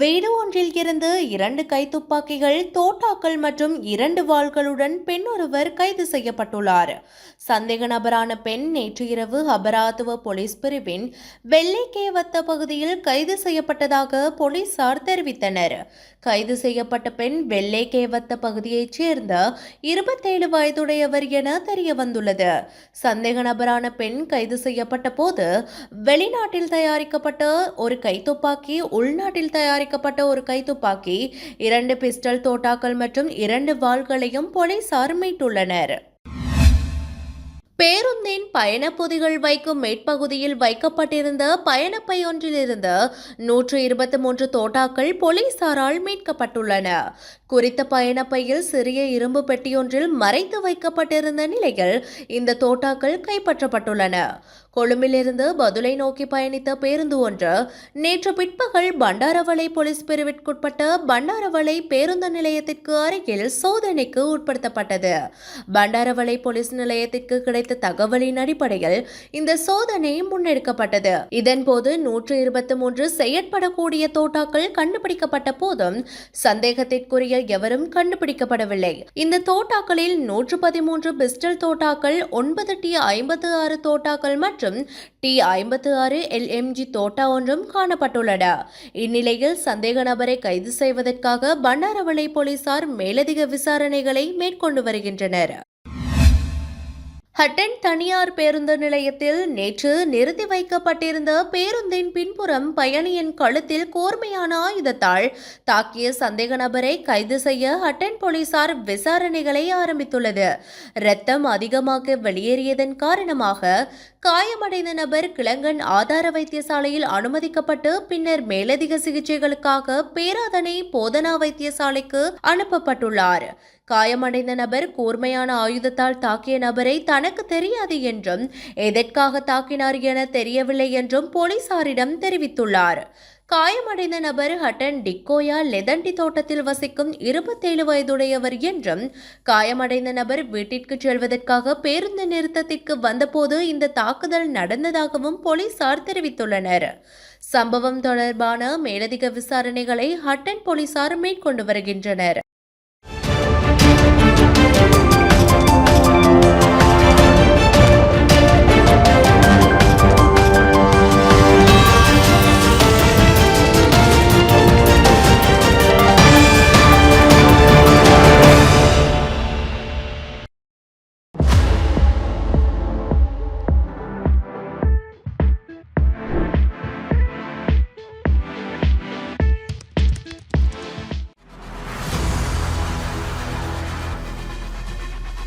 வீடு ஒன்றில் இருந்து இரண்டு கைத்துப்பாக்கிகள் தோட்டாக்கள் மற்றும் இரண்டு வாள்களுடன் பெண் ஒருவர் கைது செய்யப்பட்டுள்ளார். சந்தேக நபரான பெண் நேற்று இரவு அபராதுவ போலீஸ் பிரிவின் வெள்ளைக்கேவத்த பகுதியில் கைது செய்யப்பட்டதாக போலீசார் தெரிவித்தனர். கைது செய்யப்பட்ட பெண் வெள்ளைக்கேவத்த பகுதியைச் சேர்ந்த இருபத்தேழு வயதுடையவர் என தெரிய வந்துள்ளது சந்தேக நபரான பெண் கைது செய்யப்பட்ட போது வெளிநாட்டில் தயாரிக்கப்பட்ட ஒரு கைத்துப்பாக்கி உள்நாட்டில் தயாரிக்கப்பட்ட ஒரு கைத்துப்பாக்கி இரண்டு பிஸ்டல் தோட்டாக்கள் மற்றும் இரண்டு வாள்களையும் போலீசார் மீட்டுள்ளனர் பேருந்தின் பயணப்பொதிகள் வைக்கும் மேற்பகுதியில் வைக்கப்பட்டிருந்த பயணப்பை ஒன்றிலிருந்து நூற்று இருபத்தி மூன்று தோட்டாக்கள் போலீசாரால் மீட்கப்பட்டுள்ளன. குறித்த பயணப்பையில் சிறிய இரும்பு பெட்டியொன்றில் மறைத்து வைக்கப்பட்டிருந்த நிலையில் இந்த தோட்டாக்கள் கைப்பற்றப்பட்டுள்ளன. கொழும்பிலிருந்து பதுளை நோக்கி பயணித்த பேருந்து ஒன்று நேற்று பிற்பகல் பண்டாரவளை போலீஸ் பிரிவிற்குட்பட்ட பண்டாரவளை பேருந்து நிலையத்திற்கு அருகில் சோதனைக்கு உட்படுத்தப்பட்டது. பண்டாரவளை போலீஸ் நிலையத்திற்கு கிடைத்த தகவலின் அடிப்படையில் இந்த சோதனை முன்னெடுக்கப்பட்டது. இதன்போது நூற்று இருபத்தி மூன்று செயற்படக்கூடிய தோட்டாக்கள் கண்டுபிடிக்கப்பட்ட போதும் சந்தேகத்திற்குரிய எவரும் கண்டுபிடிக்கப்படவில்லை. இந்த தோட்டாக்களில் நூற்று பதிமூன்று பிஸ்டல் தோட்டாக்கள் ஒன்பது டி ஐம்பத்து ஆறு தோட்டாக்கள் மற்றும் டி ஐம்பத்து ஆறு எல்எம்ஜி தோட்டா ஒன்றும் காணப்பட்டுள்ளன. இந்நிலையில் சந்தேக நபரை கைது செய்வதற்காக பண்டாரவளை போலீசார் மேலதிக விசாரணைகளை மேற்கொண்டு வருகின்றனர். ஹட்டன் தனியார் பேருந்து நிலையத்தில் நேற்று நிறுத்தி வைக்கப்பட்டிருந்த பேருந்தின் பின்புறம் பயணியின் கழுத்தில் கூர்மையான ஆயுதத்தால் தாக்கிய சந்தேக நபரை கைது செய்ய ஹட்டன் போலீசார் விசாரணைகளை ஆரம்பித்துள்ளது. ரத்தம் அதிகமாக வெளியேறியதன் காரணமாக காயமடைந்த நபர் கிளங்கன் ஆதார வைத்தியசாலையில் அனுமதிக்கப்பட்டு பின்னர் மேலதிக சிகிச்சைகளுக்காக பேராதனை போதனா வைத்தியசாலைக்கு அனுப்பப்பட்டுள்ளார். காயமடைந்த நபர் கூர்மையான ஆயுதத்தால் தாக்கிய நபரை தனக்கு தெரியாது என்றும் எதற்காக தாக்கினார் என தெரியவில்லை என்றும் போலீசாரிடம் தெரிவித்துள்ளார். காயமடைந்த நபர் ஹட்டன் டிக்கோயா லெதண்டி தோட்டத்தில் வசிக்கும் இருபத்தேழு வயதுடையவர் என்றும் காயமடைந்த நபர் வீட்டிற்கு செல்வதற்காக பேருந்து நிறுத்தத்திற்கு வந்தபோது இந்த தாக்குதல் நடந்ததாகவும் போலீசார் தெரிவித்துள்ளனர். சம்பவம் தொடர்பான மேலதிக விசாரணைகளை ஹட்டன் போலீசார் மேற்கொண்டு வருகின்றனர்.